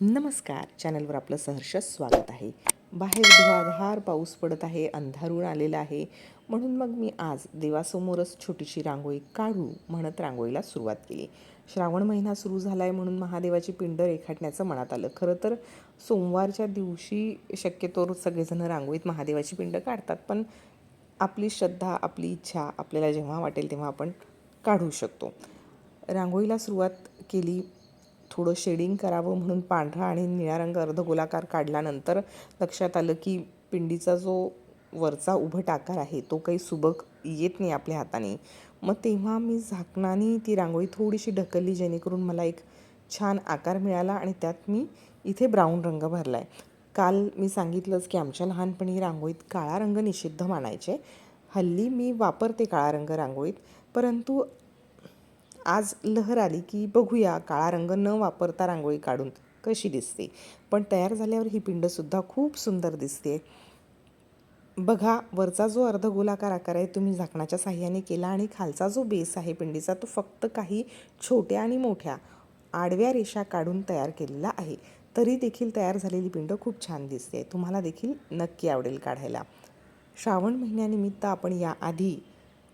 नमस्कार. चॅनलवर आपलं सहर्ष स्वागत आहे. बाहेर धुवाधार पाऊस पडत आहे अंधारून आलेला आहे. म्हणून मग मी आज देवासमोरच छोटीशी रांगोळी काढू म्हणत रांगोळीला सुरुवात केली. श्रावण महिना सुरू झाला आहे म्हणून महादेवाची पिंड रेखाटण्याचं मनात आलं. खरं तर सोमवारच्या दिवशी शक्यतोवर सगळेजण रांगोळीत महादेवाची पिंड काढतात पण आपली श्रद्धा आपली इच्छा आपल्याला जेव्हा वाटेल तेव्हा आपण काढू शकतो. रांगोळीला सुरुवात केली थोडं शेडिंग करावं म्हणून पांढरा आणि निळा रंग अर्धगोलाकार काढल्यानंतर लक्षात आलं की पिंडीचा जो वरचा उभट आकार आहे तो काही सुबक येत नाही आपल्या हाताने. मग तेव्हा मी झाकणाने ती रांगोळी थोडीशी ढकलली जेणेकरून मला एक छान आकार मिळाला आणि त्यात मी इथे ब्राऊन रंग भरला आहे काल मी सांगितलंच की आमच्या लहानपणी रांगोळीत काळा रंग निषिद्ध मानायचे. हल्ली मी वापरते काळा रंग रांगोळीत परंतु आज लहर आली की बघूया काळा रंग न वापरता रांगोळी काढून कशी दिसते. पण तयार झाल्यावर ही पिंडसुद्धा खूप सुंदर दिसते. बघा वरचा जो अर्धगोलाकार आकार आहे तुम्ही झाकणाच्या साह्याने केला आणि खालचा जो बेस आहे पिंडीचा तो फक्त काही छोट्या आणि मोठ्या आडव्या रेषा काढून तयार केलेला आहे. तरी देखील तयार झालेली पिंड खूप छान दिसते. तुम्हाला देखील नक्की आवडेल काढायला. श्रावण महिन्यानिमित्त आपण याआधी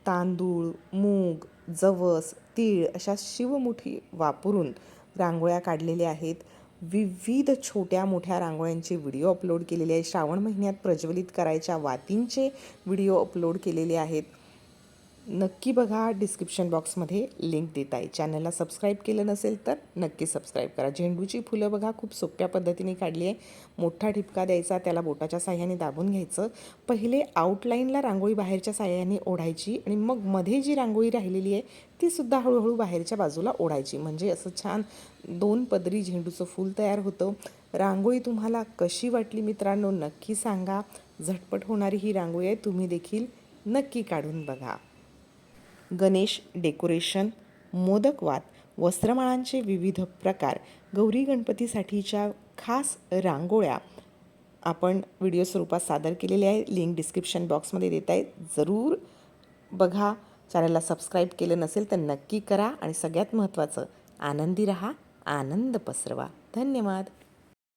तांदूळ मूग जवस तीळ अशा शिवमुठी वापरून रांगोळ्या काढलेल्या आहेत. विविध छोट्या मोठ्या रांगोळ्यांचे व्हिडिओ अपलोड केलेले आहेत. श्रावण महिन्यात प्रज्वलित करायच्या वातींचे व्हिडिओ अपलोड केलेले आहेत. नक्की बघा डिस्क्रिप्शन बॉक्समध्ये लिंक देत आहे. चॅनलला सबस्क्राईब केलं नसेल तर नक्की सबस्क्राईब करा. झेंडूची फुलं बघा खूप सोप्या पद्धतीने काढली आहे. मोठा ठिपका द्यायचा त्याला बोटाच्या साह्याने दाबून घ्यायचं. पहिले आउटलाईनला रांगोळी बाहेरच्या साह्याने ओढायची आणि मग मध्ये जी रांगोळी राहिलेली आहे ती सुद्धा हळूहळू बाहेरच्या बाजूला ओढायची. म्हणजे असं छान दोन पदरी झेंडूचं फूल तयार होतं. रांगोळी तुम्हाला कशी वाटली मित्रांनो नक्की सांगा. झटपट होणारी ही रांगोळी आहे तुम्ही देखील नक्की काढून बघा. गणेश डेकोरेशन मोदकवात वस्त्रमाळांचे विविध प्रकार गौरी गणपतीसाठीच्या खास रांगोळ्या आपण व्हिडिओ स्वरूपात सादर केलेले आहे लिंक डिस्क्रिप्शन बॉक्समध्ये देत आहे जरूर बघा. चॅनलला सबस्क्राईब केलं नसेल तर नक्की करा आणि सगळ्यात महत्त्वाचं आनंदी रहा आनंद पसरवा. धन्यवाद.